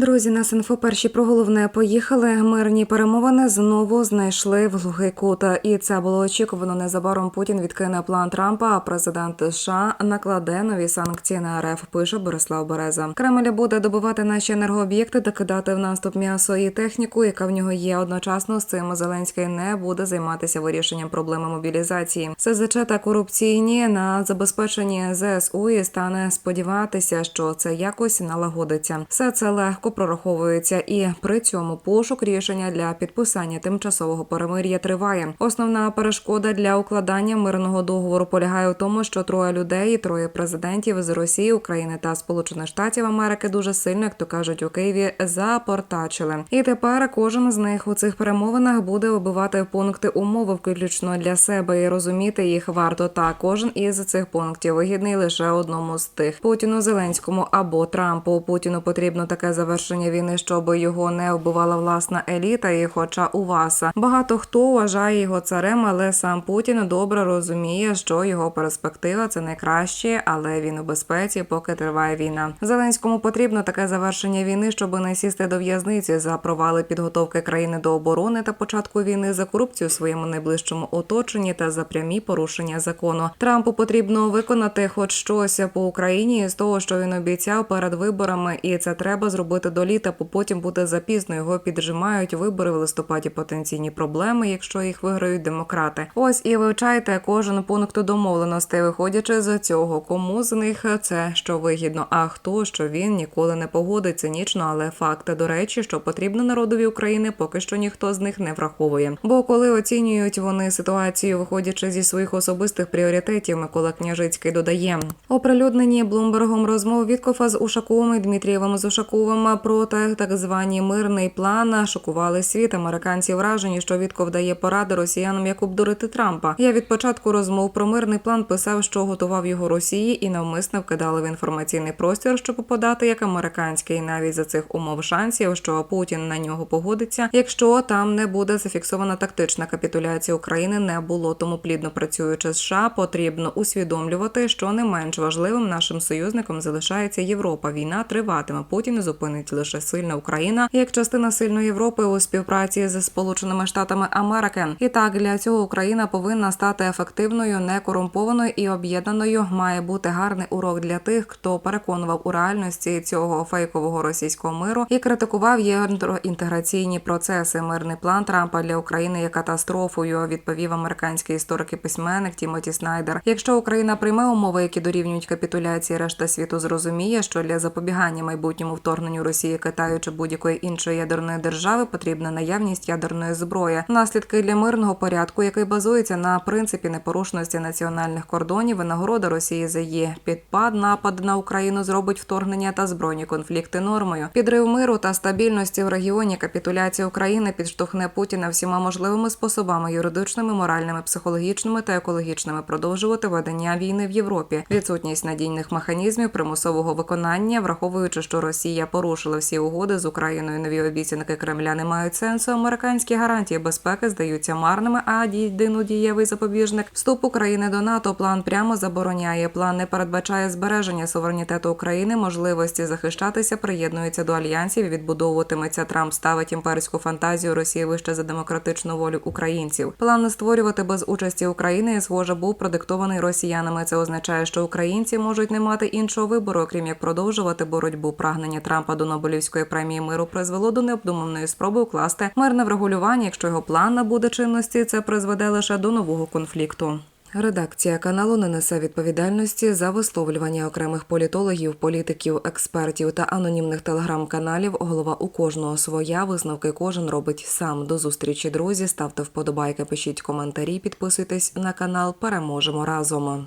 Друзі, нас інфо перші про головне поїхали. Мирні перемовини знову знайшли в глухий кут. І це було очікувано. Незабаром Путін відкине план Трампа. А президент США накладе нові санкції на РФ. Пише Борислав Береза. Кремль буде добувати наші енергооб'єкти та кидати в наступ м'ясо і техніку, яка в нього є. Одночасно з цим Зеленський не буде займатися вирішенням проблеми мобілізації. СЗЧ та корупційні на забезпеченні ЗСУ і стане сподіватися, що це якось налагодиться. Все це легко прораховується, і при цьому пошук рішення для підписання тимчасового перемир'я триває. Основна перешкода для укладання мирного договору полягає в тому, що троє людей, троє президентів з Росії, України та Сполучених Штатів Америки дуже сильно, як то кажуть, у Києві запортачили. І тепер кожен з них у цих перемовинах буде вибивати пункти умови, включно для себе, і розуміти їх варто. Та кожен із цих пунктів вигідний лише одному з тих Путіну Зеленському або Трампу. Путіну потрібно таке завершення війни, щоб його не вбивала власна еліта. І хоча у вас багато хто вважає його царем, але сам Путін добре розуміє, що його перспектива це найкраще, але він у безпеці, поки триває війна. Зеленському потрібно таке завершення війни, щоб не сісти до в'язниці за провали підготовки країни до оборони та початку війни за корупцію у своєму найближчому оточенні та за прямі порушення закону. Трампу потрібно виконати хоч щось по Україні з того, що він обіцяв перед виборами, і це треба зробити до літа, бо потім буде запізно. Його піджимають вибори в листопаді. Потенційні проблеми, якщо їх виграють демократи. Ось і вивчайте кожен пункт домовленостей, виходячи з цього, кому з них це що вигідно, а хто що він ніколи не погодить цинічно, але факти до речі, що потрібно народові України, поки що ніхто з них не враховує. Бо коли оцінюють вони ситуацію, виходячи зі своїх особистих пріоритетів, Микола Княжицький додає оприлюднені Блумбергом розмов Віткофа з Ушаковим і Дмитрієвим з Ушаковим про те, так звані мирний план шокували світ. Американці вражені, що Вітков дає поради росіянам, як обдурити Трампа. Я від початку розмов про мирний план писав, що готував його Росії, і навмисно вкидали в інформаційний простір, щоб подати як американський, навіть за цих умов шансів, що Путін на нього погодиться, якщо там не буде зафіксована тактична капітуляція України, не було. Тому плідно працюючи США, потрібно усвідомлювати, що не менш важливим нашим союзником залишається Європа. Війна триватиме. Путін не зупинить лише сильна Україна як частина сильної Європи у співпраці з Сполученими Штатами Америки. І так для цього Україна повинна стати ефективною, некорумпованою і об'єднаною. Має бути гарний урок для тих, хто переконував у реальності цього фейкового російського миру і критикував євроінтеграційні процеси. Мирний план Трампа для України є катастрофою. Відповів американський історик і письменник Тімоті Снайдер. Якщо Україна прийме умови, які дорівнюють капітуляції, решта світу зрозуміє, що для запобігання майбутньому вторгненню Росії, Китаю чи будь-якої іншої ядерної держави потрібна наявність ядерної зброї. Наслідки для мирного порядку, який базується на принципі непорушності національних кордонів, винагорода Росії за її підпад, напад на Україну зробить вторгнення та збройні конфлікти нормою. Підрив миру та стабільності в регіоні капітуляція України підштовхне Путіна всіма можливими способами юридичними, моральними, психологічними та екологічними продовжувати ведення війни в Європі. Відсутність надійних механізмів примусового виконання, враховуючи, що Росія порушила всі угоди з Україною. Нові обіцянки Кремля не мають сенсу. Американські гарантії безпеки здаються марними. А єдинодієвий запобіжник вступ України до НАТО план прямо забороняє. План не передбачає збереження суверенітету України, можливості захищатися, приєднується до альянсів відбудовуватиметься. Трамп ставить імперську фантазію Росії вище за демократичну волю українців. План створювати без участі України, схоже, був продиктований росіянами. Це означає, що українці можуть не мати іншого вибору, окрім як продовжувати боротьбу. Прагнення Трампа до Нобелівської премії миру призвело до необдуманої спроби укласти мирне врегулювання. Якщо його план набуде чинності, це призведе лише до нового конфлікту. Редакція каналу не несе відповідальності за висловлювання окремих політологів, політиків, експертів та анонімних телеграм-каналів. Голова у кожного своя висновки кожен робить сам. До зустрічі, друзі. Ставте вподобайки, пишіть коментарі, підписуйтесь на канал. Переможемо разом.